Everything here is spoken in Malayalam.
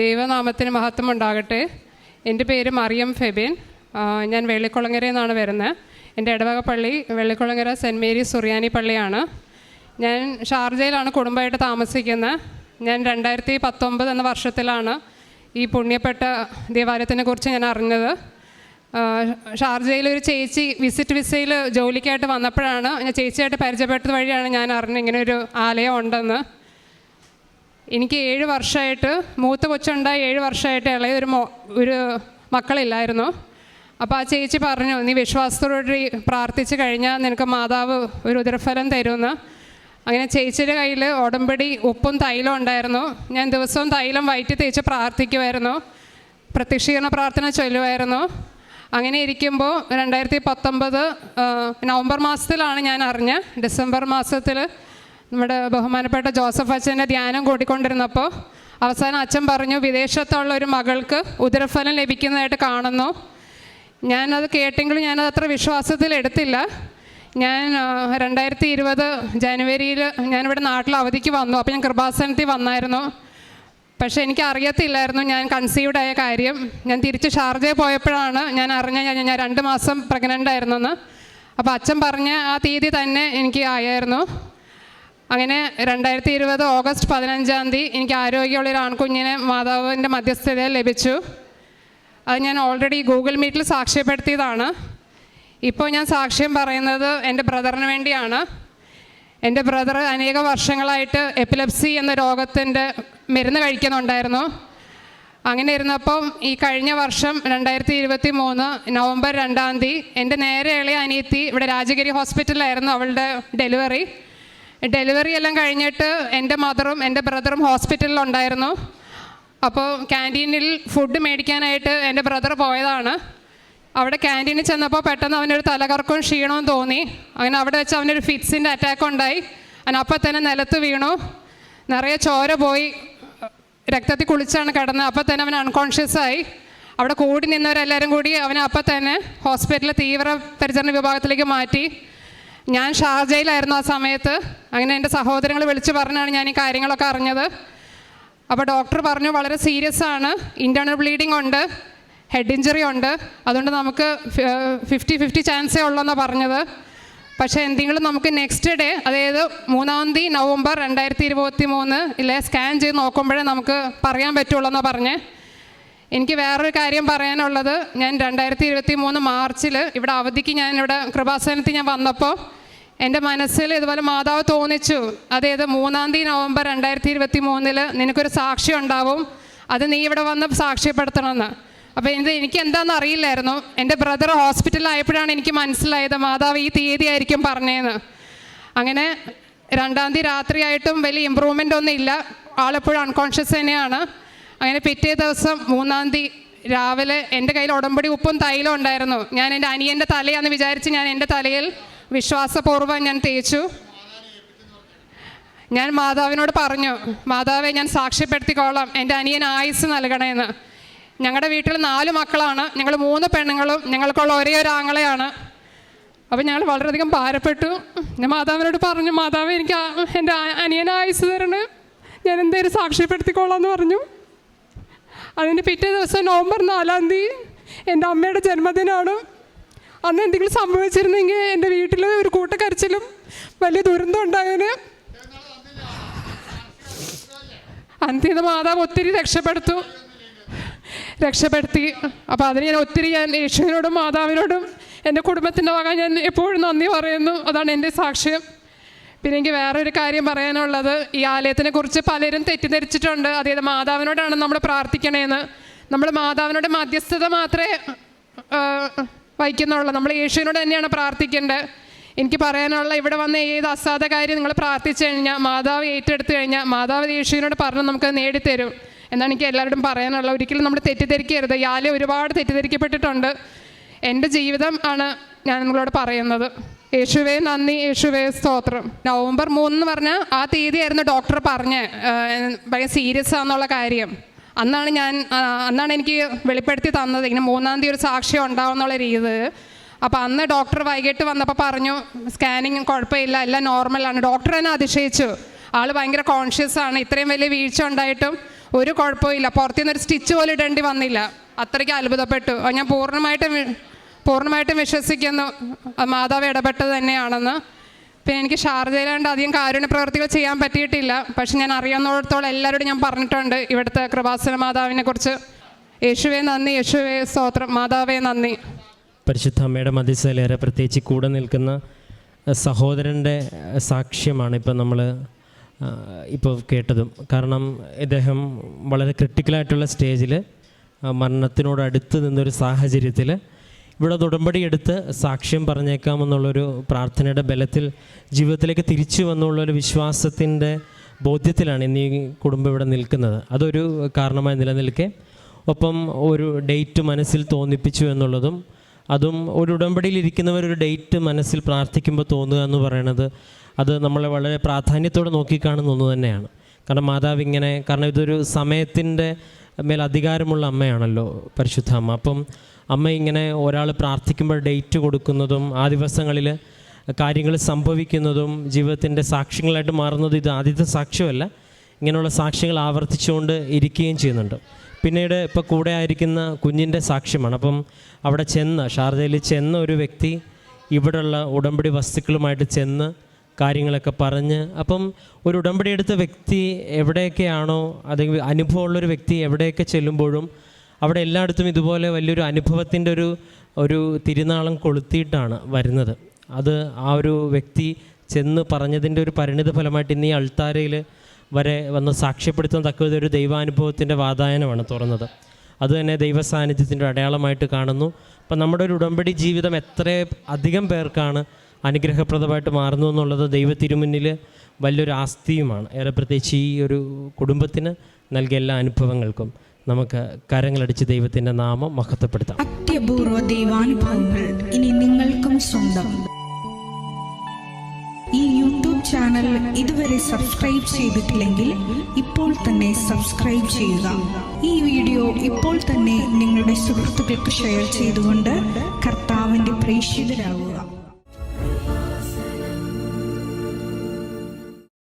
ദൈവനാമത്തിന് മഹത്വം ഉണ്ടാകട്ടെ എന്റെ പേര് മറിയം ഫെബിൻ. ഞാൻ വെള്ളിക്കുളങ്ങര നിന്നാണ് വരുന്നത്. എന്റെ ഇടവക പള്ളി വെള്ളിക്കുളങ്ങര സെന്റ് മേരീസ് സുറിയാനി പള്ളിയാണ്. ഞാൻ ഷാർജയിലാണ് കുടുംബമായിട്ട് താമസിക്കുന്നത്. ഞാൻ രണ്ടായിരത്തി പത്തൊമ്പത് എന്ന വർഷത്തിലാണ് ഈ പുണ്യപ്പെട്ട ദേവാലയത്തിനെ കുറിച്ച് ഞാൻ അറിഞ്ഞത്. ഷാർജയിൽ ഒരു ചേച്ചി വിസിറ്റ് വിസയിൽ ജോലിക്കായിട്ട് വന്നപ്പോഴാണ് ഞാൻ ചേച്ചിയായിട്ട് പരിചയപ്പെട്ടത് വഴിയാണ് ഞാൻ അറിഞ്ഞത് ഇങ്ങനെ ഒരു ആലയം ഉണ്ടെന്ന്. എനിക്ക് ഏഴ് വർഷമായിട്ട് മൂത്ത കൊച്ചുണ്ടായി ഏഴ് വർഷമായിട്ട് ഇളയ ഒരു മോ ഒരു മക്കളില്ലായിരുന്നു. അപ്പോൾ ആ ചേച്ചി പറഞ്ഞു നീ വിശ്വാസത്തോടുകൂടി പ്രാർത്ഥിച്ച് കഴിഞ്ഞാൽ നിനക്ക് മാതാവ് ഒരു ഉദരഫലം തരുമെന്ന്. അങ്ങനെ ചേച്ചിയുടെ കയ്യിൽ ഉടമ്പടി ഉപ്പും തൈലം ഉണ്ടായിരുന്നു. ഞാൻ ദിവസവും തൈലം വയറ്റി തേച്ച് പ്രാർത്ഥിക്കുമായിരുന്നു പ്രത്യക്ഷീകരണ പ്രാർത്ഥന ചൊല്ലുമായിരുന്നു അങ്ങനെ ഇരിക്കുമ്പോൾ രണ്ടായിരത്തി പത്തൊമ്പത് നവംബർ മാസത്തിലാണ് ഞാൻ അറിഞ്ഞ. ഡിസംബർ മാസത്തിൽ നമ്മുടെ ബഹുമാനപ്പെട്ട ജോസഫ് അച്ഛന്റെ ധ്യാനം കൂടിക്കൊണ്ടിരുന്നപ്പോൾ അവസാനം അച്ഛൻ പറഞ്ഞു വിദേശത്തുള്ള ഒരു മകൾക്ക് ഉദരഫലം ലഭിക്കുന്നതായിട്ട് കാണുന്നു. ഞാനത് കേട്ടെങ്കിലും ഞാനത് അത്ര വിശ്വാസത്തിൽ എടുത്തില്ല. ഞാൻ രണ്ടായിരത്തി ഇരുപത് ജനുവരിയിൽ ഞാനിവിടെ നാട്ടിൽ അവധിക്ക് വന്നു. അപ്പോൾ ഞാൻ കൃപാസനത്തിൽ വന്നായിരുന്നു. പക്ഷേ എനിക്ക് അറിയത്തില്ലായിരുന്നു ഞാൻ കൺസീവ്ഡ് ആയ കാര്യം. ഞാൻ തിരിച്ച് ഷാർജയിൽ പോയപ്പോഴാണ് ഞാൻ അറിഞ്ഞ ഞാൻ ഞാൻ രണ്ട് മാസം പ്രഗ്നന്റ് ആയിരുന്നെന്ന്. അപ്പോൾ അച്ഛൻ പറഞ്ഞ ആ തീയതി തന്നെ എനിക്ക് ആയായിരുന്നു. അങ്ങനെ രണ്ടായിരത്തി ഇരുപത് ഓഗസ്റ്റ് പതിനഞ്ചാം തീയതി എനിക്ക് ആരോഗ്യമുള്ള ഒരു ആൺകുഞ്ഞിനെ മാതാവിന്റെ മധ്യസ്ഥതയിൽ ലഭിച്ചു. അത് ഞാൻ ഓൾറെഡി ഗൂഗിൾ മീറ്റിൽ സാക്ഷ്യപ്പെടുത്തിയതാണ്. ഇപ്പോൾ ഞാൻ സാക്ഷ്യം പറയുന്നത് എന്റെ ബ്രദറിന് വേണ്ടിയാണ്. എന്റെ ബ്രദർ അനേക വർഷങ്ങളായിട്ട് എപ്പിലപ്സി എന്ന രോഗത്തിന്റെ മരുന്ന് കഴിക്കുന്നുണ്ടായിരുന്നു. അങ്ങനെ ഇരുന്നപ്പം ഈ കഴിഞ്ഞ വർഷം രണ്ടായിരത്തി ഇരുപത്തി മൂന്ന് നവംബർ രണ്ടാം തീയതി എന്റെ നേരെ ഇളയ അനിയത്തി ഇവിടെ രാജഗിരി ഹോസ്പിറ്റലിലായിരുന്നു അവളുടെ ഡെലിവറി. ഡെലിവറി എല്ലാം കഴിഞ്ഞിട്ട് എന്റെ മദറും എന്റെ ബ്രദറും ഹോസ്പിറ്റലിലുണ്ടായിരുന്നു അപ്പോൾ ക്യാന്റീനിൽ ഫുഡ് മേടിക്കാനായിട്ട് എന്റെ ബ്രദർ പോയതാണ്. അവിടെ ക്യാന്റീനിൽ ചെന്നപ്പോൾ പെട്ടെന്ന് അവനൊരു തലകറക്കവും ക്ഷീണവും തോന്നി. അങ്ങനെ അവിടെ വെച്ച് അവനൊരു ഫിറ്റ്സിന്റെ അറ്റാക്ക് ഉണ്ടായി. അവൻ അപ്പം തന്നെ നിലത്ത് വീണു. നിറയെ ചോര പോയി. രക്തത്തിൽ കുളിച്ചാണ് കിടന്നത്. അപ്പം തന്നെ അവൻ അൺകോൺഷ്യസ് ആയി. അവിടെ കൂടി നിന്നവരെല്ലാവരും കൂടി അവനെ അപ്പം തന്നെ ഹോസ്പിറ്റലിൽ തീവ്ര പരിചരണ വിഭാഗത്തിലേക്ക് മാറ്റി. ഞാൻ ഷാർജയിലായിരുന്നു ആ സമയത്ത്. അങ്ങനെ എന്റെ സഹോദരങ്ങൾ വിളിച്ചു പറഞ്ഞാണ് ഞാൻ ഈ കാര്യങ്ങളൊക്കെ അറിഞ്ഞത്. അപ്പോൾ ഡോക്ടർ പറഞ്ഞു വളരെ സീരിയസ് ആണ്. ഇന്റേർണൽ ബ്ലീഡിംഗ് ഉണ്ട്. ഹെഡ് ഇഞ്ചറി ഉണ്ട്. അതുകൊണ്ട് നമുക്ക് ഫിഫ്റ്റി ഫിഫ്റ്റി ചാൻസേ ഉള്ളെന്നാണ് പറഞ്ഞത്. പക്ഷേ എന്തെങ്കിലും നമുക്ക് നെക്സ്റ്റ് ഡേ അതായത് മൂന്നാം തീയതി നവംബർ രണ്ടായിരത്തി ഇരുപത്തി മൂന്ന് ഇല്ലേ സ്കാൻ ചെയ്ത് നോക്കുമ്പോഴേ നമുക്ക് പറയാൻ പറ്റുള്ളൂ എന്നാണ് പറഞ്ഞേ. എനിക്ക് വേറൊരു കാര്യം പറയാനുള്ളത്. ഞാൻ രണ്ടായിരത്തി ഇരുപത്തി മൂന്ന് മാർച്ചിൽ ഇവിടെ അവധിക്ക് ഞാൻ ഇവിടെ കൃപാസനത്തിൽ ഞാൻ വന്നപ്പോൾ എന്റെ മനസ്സിൽ ഇതുപോലെ മാതാവ് തോന്നിച്ചു. അതായത് മൂന്നാം തീയതി നവംബർ രണ്ടായിരത്തി ഇരുപത്തി മൂന്നിൽ നിനക്കൊരു സാക്ഷി ഉണ്ടാവും. അത് നീ ഇവിടെ വന്ന് സാക്ഷ്യപ്പെടുത്തണമെന്ന്. അപ്പോൾ ഇത് എനിക്ക് എന്താണെന്ന് അറിയില്ലായിരുന്നു. എന്റെ ബ്രദർ ഹോസ്പിറ്റലായപ്പോഴാണ് എനിക്ക് മനസ്സിലായത് മാതാവ് ഈ തീയതി ആയിരിക്കും പറഞ്ഞതെന്ന് അങ്ങനെ രണ്ടാം തീയതി രാത്രിയായിട്ടും വലിയ ഇമ്പ്രൂവ്മെന്റ് ഒന്നും ഇല്ല. ആളെപ്പോഴും അൺകോൺഷ്യസ് തന്നെയാണ്. അങ്ങനെ പിറ്റേ ദിവസം മൂന്നാം തീയതി രാവിലെ എന്റെ കയ്യിൽ ഉടമ്പടി ഉപ്പും തൈലം ഉണ്ടായിരുന്നു. ഞാൻ എന്റെ അനിയന്റെ തലയാന്ന് വിചാരിച്ച് ഞാൻ എന്റെ തലയിൽ വിശ്വാസപൂർവം ഞാൻ തേച്ചു. ഞാൻ മാതാവിനോട് പറഞ്ഞു മാതാവെ ഞാൻ സാക്ഷ്യപ്പെടുത്തിക്കോളാം. എന്റെ അനിയൻ ആയുസ് നൽകണമെന്ന് ഞങ്ങളുടെ വീട്ടിൽ നാല് മക്കളാണ്. ഞങ്ങൾ മൂന്ന് പെണ്ണുങ്ങളും ഞങ്ങൾക്കുള്ള ഒരേ ഒരു ആങ്ങളെയാണ്. അപ്പം ഞങ്ങൾ വളരെയധികം ഭാരപ്പെട്ടു. ഞാൻ മാതാവിനോട് പറഞ്ഞു മാതാവ് എനിക്ക് എന്റെ അനിയൻ ആയുസ് തരണേ. ഞാൻ എന്തേലും സാക്ഷ്യപ്പെടുത്തിക്കോളാം എന്ന് പറഞ്ഞു. അതിന് പിറ്റേ ദിവസം നവംബർ നാലാം തീയതി എന്റെ അമ്മയുടെ ജന്മദിനമാണ്. അന്ന് എന്തെങ്കിലും സംഭവിച്ചിരുന്നെങ്കിൽ എന്റെ വീട്ടിൽ ഒരു കൂട്ടക്കരച്ചിലും വലിയ ദുരന്തം ഉണ്ടായതിന് അന്തിത മാതാവ് ഒത്തിരി രക്ഷപ്പെടുത്തു. രക്ഷപ്പെടുത്തി. അപ്പോൾ അതിന് ഞാൻ ഒത്തിരി ഞാൻ യേശുവിനോടും മാതാവിനോടും എന്റെ കുടുംബത്തിന്റെ വക ഞാൻ എപ്പോഴും നന്ദി പറയുന്നു. അതാണ് എന്റെ സാക്ഷ്യം. പിന്നെ എനിക്ക് വേറൊരു കാര്യം പറയാനുള്ളത്. ഈ ആലയത്തിനെ കുറിച്ച് പലരും തെറ്റിദ്ധരിച്ചിട്ടുണ്ട്. അതായത് മാതാവിനോടാണ് നമ്മൾ പ്രാർത്ഥിക്കണേന്ന്. നമ്മൾ മാതാവിനോട് മധ്യസ്ഥത മാത്രമേ വഹിക്കുന്നുള്ളൂ. നമ്മൾ യേശുവിനോട് തന്നെയാണ് പ്രാർത്ഥിക്കേണ്ടത്. എനിക്ക് പറയാനുള്ള ഇവിടെ വന്ന ഏത് അസാധ കാര്യം നിങ്ങൾ പ്രാർത്ഥിച്ചു കഴിഞ്ഞാൽ മാതാവ് ഏറ്റെടുത്തു കഴിഞ്ഞാൽ മാതാവ് യേശുവിനോട് പറഞ്ഞ് നമുക്ക് നേടിത്തരും എന്നാണ് എനിക്ക് എല്ലാവരോടും പറയാനുള്ളത്. ഒരിക്കലും നമ്മൾ തെറ്റിദ്ധരിക്കരുത്. ആലയം ഒരുപാട് തെറ്റിദ്ധരിക്കപ്പെട്ടിട്ടുണ്ട്. എന്റെ ജീവിതം ആണ് ഞാൻ നിങ്ങളോട് പറയുന്നത്. യേശുവേ നന്ദി. യേശുവേ സ്തോത്രം. നവംബർ മൂന്ന് എന്ന് പറഞ്ഞാൽ ആ തീയതിയായിരുന്നു ഡോക്ടർ പറഞ്ഞ് ഭയങ്കര സീരിയസ് ആണെന്നുള്ള കാര്യം. അന്നാണ് ഞാൻ അന്നാണ് എനിക്ക് വെളിപ്പെടുത്തി തന്നത്. ഇങ്ങനെ മൂന്നാം തീയതി ഒരു സാക്ഷ്യം ഉണ്ടാവും എന്നുള്ള രീതി. അപ്പോൾ അന്ന് ഡോക്ടർ വൈകിട്ട് വന്നപ്പോൾ പറഞ്ഞു സ്കാനിങ് കുഴപ്പമില്ല എല്ലാം നോർമലാണ് ഡോക്ടർ തന്നെ അതിശയിച്ചു. ആൾ ഭയങ്കര കോൺഷ്യസ് ആണ്. ഇത്രയും വലിയ വീഴ്ച ഉണ്ടായിട്ടും ഒരു കുഴപ്പമില്ല. പുറത്തുനിന്ന് ഒരു സ്റ്റിച്ച് പോലും ഇടേണ്ടി വന്നില്ല. അത്രയ്ക്ക് അത്ഭുതപ്പെട്ടു. ഞാൻ പൂർണമായിട്ടും പൂർണമായിട്ടും വിശ്വസിക്കുന്നു. മാതാവ് ഇടപെട്ടത് തന്നെയാണെന്ന്. പിന്നെ എനിക്ക് ഷാർജയിലാണ്ട് അധികം കാരുണ്യ പ്രവർത്തികൾ ചെയ്യാൻ പറ്റിയിട്ടില്ല. പക്ഷെ ഞാൻ അറിയാവുന്നിടത്തോളം എല്ലാവരോടും ഞാൻ പറഞ്ഞിട്ടുണ്ട് ഇവിടുത്തെ കൃപാസന മാതാവിനെ കുറിച്ച്. യേശുവെ നന്ദി യേശുവെ സ്തോത്രം. മാതാവേ നന്ദി. പരിശുദ്ധ അമ്മയുടെ മതിസേലേറെ പ്രത്യേകിച്ച് കൂടെ നിൽക്കുന്ന സഹോദരന്റെ സാക്ഷ്യമാണ് ഇപ്പം നമ്മൾ ഇപ്പോൾ കേട്ടതും. കാരണം ഇദ്ദേഹം വളരെ ക്രിട്ടിക്കലായിട്ടുള്ള സ്റ്റേജിൽ മരണത്തിനോട് അടുത്ത് നിന്നൊരു സാഹചര്യത്തിൽ ഇവിടെ ഉടമ്പടി എടുത്ത് സാക്ഷ്യം പറഞ്ഞേക്കാമെന്നുള്ളൊരു പ്രാർത്ഥനയുടെ ബലത്തിൽ ജീവിതത്തിലേക്ക് തിരിച്ചു വന്നുള്ളൊരു വിശ്വാസത്തിന്റെ ബോധ്യത്തിലാണ് ഇന്ന് കുടുംബം ഇവിടെ നിൽക്കുന്നത്. അതൊരു കാരണമായി നിലനിൽക്കെ. ഒപ്പം ഒരു ഡേറ്റ് മനസ്സിൽ തോന്നിപ്പിച്ചു എന്നുള്ളതും അതും ഒരു ഉടമ്പടിയിൽ ഇരിക്കുന്നവർ ഒരു ഡേറ്റ് മനസ്സിൽ പ്രാർത്ഥിക്കുമ്പോൾ തോന്നുക എന്ന് പറയണത് അത് നമ്മളെ വളരെ പ്രാധാന്യത്തോടെ നോക്കിക്കാണുന്ന ഒന്ന് തന്നെയാണ്. കാരണം മാതാവ് ഇങ്ങനെ കാരണം ഇതൊരു സമയത്തിന്റെ മേൽ അധികാരമുള്ള അമ്മയാണല്ലോ പരിശുദ്ധ അമ്മ. അപ്പം അമ്മ ഇങ്ങനെ ഒരാൾ പ്രാർത്ഥിക്കുമ്പോൾ ഡേറ്റ് കൊടുക്കുന്നതും ആ ദിവസങ്ങളിൽ കാര്യങ്ങൾ സംഭവിക്കുന്നതും ജീവിതത്തിന്റെ സാക്ഷ്യങ്ങളായിട്ട് മാറുന്നത് ഇത് ആദ്യത്തെ സാക്ഷ്യമല്ല. ഇങ്ങനെയുള്ള സാക്ഷ്യങ്ങൾ ആവർത്തിച്ചുകൊണ്ട് ഇരിക്കുകയും ചെയ്യുന്നുണ്ട്. പിന്നീട് ഇപ്പോൾ കൂടെ ആയിരിക്കുന്ന കുഞ്ഞിന്റെ സാക്ഷ്യമാണ്. അപ്പം അവിടെ ചെന്ന് ഷാർജയിൽ ചെന്ന ഒരു വ്യക്തി ഇവിടെയുള്ള ഉടമ്പടി വസ്തുക്കളുമായിട്ട് ചെന്ന് കാര്യങ്ങളൊക്കെ പറഞ്ഞ് അപ്പം ഒരു ഉടമ്പടി എടുത്ത വ്യക്തി എവിടെയൊക്കെയാണോ അല്ലെങ്കിൽ അനുഭവമുള്ളൊരു വ്യക്തി എവിടെയൊക്കെ ചെല്ലുമ്പോഴും അവിടെ എല്ലായിടത്തും ഇതുപോലെ വലിയൊരു അനുഭവത്തിന്റെ ഒരു ഒരു തിരുനാളം കൊളുത്തിയിട്ടാണ് വരുന്നത്. അത് ആ ഒരു വ്യക്തി ചെന്ന് പറഞ്ഞതിന്റെ ഒരു പരിണിത ഫലമായിട്ട് ഇന്ന് ഈ അൾത്താരയിൽ വരെ വന്ന് സാക്ഷ്യപ്പെടുത്താൻ തക്കത് ഒരു ദൈവാനുഭവത്തിന്റെ വാതായനമാണ് തുറന്നത്. അത് തന്നെ ദൈവ സാന്നിധ്യത്തിന്റെ അടയാളമായിട്ട് കാണുന്നു. അപ്പം നമ്മുടെ ഒരു ഉടമ്പടി ജീവിതം എത്ര അധികം പേർക്കാണ് അനുഗ്രഹപ്രദമായിട്ട് മാറുന്നു എന്നുള്ളത് ദൈവ തിരുമുന്നിൽ വലിയൊരു ആസ്തിയുമാണ്. ഏറെ പ്രത്യേകിച്ച് ഈ ഒരു കുടുംബത്തിന് നൽകിയ എല്ലാ അനുഭവങ്ങൾക്കും നമുക്ക് കരങ്ങളടിച്ച് ദൈവത്തിന്റെ നാമം മഹത്വപ്പെടുത്താം. അത്യപൂർവ ദൈവാനുഭവങ്ങൾ ഇനി നിങ്ങൾക്കും സ്വന്തം. ഈ യൂട്യൂബ് ചാനൽ ഇതുവരെ സബ്സ്ക്രൈബ് ചെയ്തിട്ടില്ലെങ്കിൽ ഇപ്പോൾ തന്നെ സബ്സ്ക്രൈബ് ചെയ്യുക. ഈ വീഡിയോ ഇപ്പോൾ തന്നെ നിങ്ങളുടെ സുഹൃത്തുക്കൾക്ക് ഷെയർ ചെയ്തുകൊണ്ട് കർത്താവിന്റെ പ്രേക്ഷിതരാകുക.